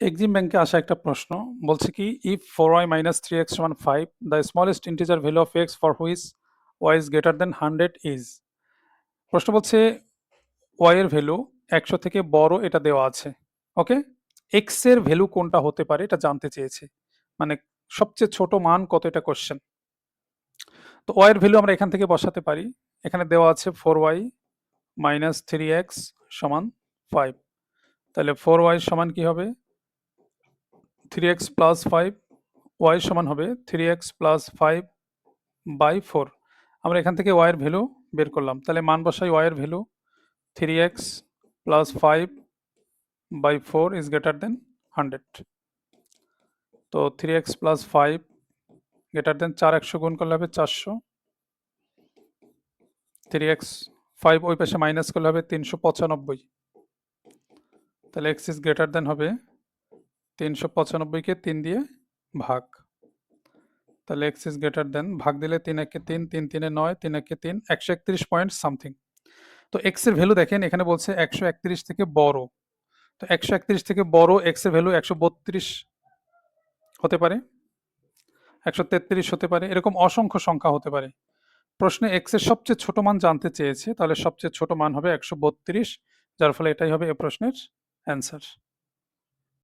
Exim ব্যাংকে আসা একটা প্রশ্ন। বলছে কি if four y minus three x সমান five the smallest integer value of x for which y is greater than hundred is প্রশ্ন বলছে ওয়াই এর ভ্যালু একশো থেকে বড় এটা দেওয়া আছে। ওকে এক্সের ভ্যালু কোনটা হতে পারে এটা জানতে চেয়েছে। মানে সবচেয়ে ছোট মান কত এটা কোশ্চেন তো ওয়াই এর ভ্যালু আমরা এখান থেকে বসাতে পারি। এখানে দেওয়া আছে four y minus three x সমান ফাইভ তাহলে ফোর ওয়াই সমান কি হবে? Three x plus five y সমান হবে three x plus five by four আমরা এখান থেকে ওয়াইয়ের ভ্যালু বের করলাম। তাহলে মান বসাই ওয়াইয়ের value three x plus five by four is greater than hundred তো three x plus five greater than চার একশো গুণ করলে হবে চারশো। থ্রি এক্স ফাইভ ওই পাশে মাইনাস করলে হবে তিনশো পঁচানব্বই। তাহলে এক্স ইজ গ্রেটার দেন হবে তিনশো পঁচানব্বইকে তিন দিয়ে ভাগ। তাহলে এক্স ইজ গ্রেটার দেন ভাগ দিলে তিন একে তিন তিন তিনে নয়, তিন একে তিন, একশো একত্রিশ পয়েন্ট সামথিং তো এক্সের ভ্যালু দেখেন, এখানে বলছে একশো একত্রিশ থেকে বড়। তো একশো একত্রিশ থেকে বড় এক্সের ভ্যালু একশো বত্রিশ হতে পারে, একশো তেত্রিশ হতে পারে, এরকম অসংখ্য সংখ্যা হতে পারে। প্রশ্নে এক্সের সবচেয়ে ছোট মান জানতে চেয়েছে, তাহলে সবচেয়ে ছোট মান হবে একশো বত্রিশ, যার ফলে এটাই হবে এ প্রশ্নের অ্যান্সার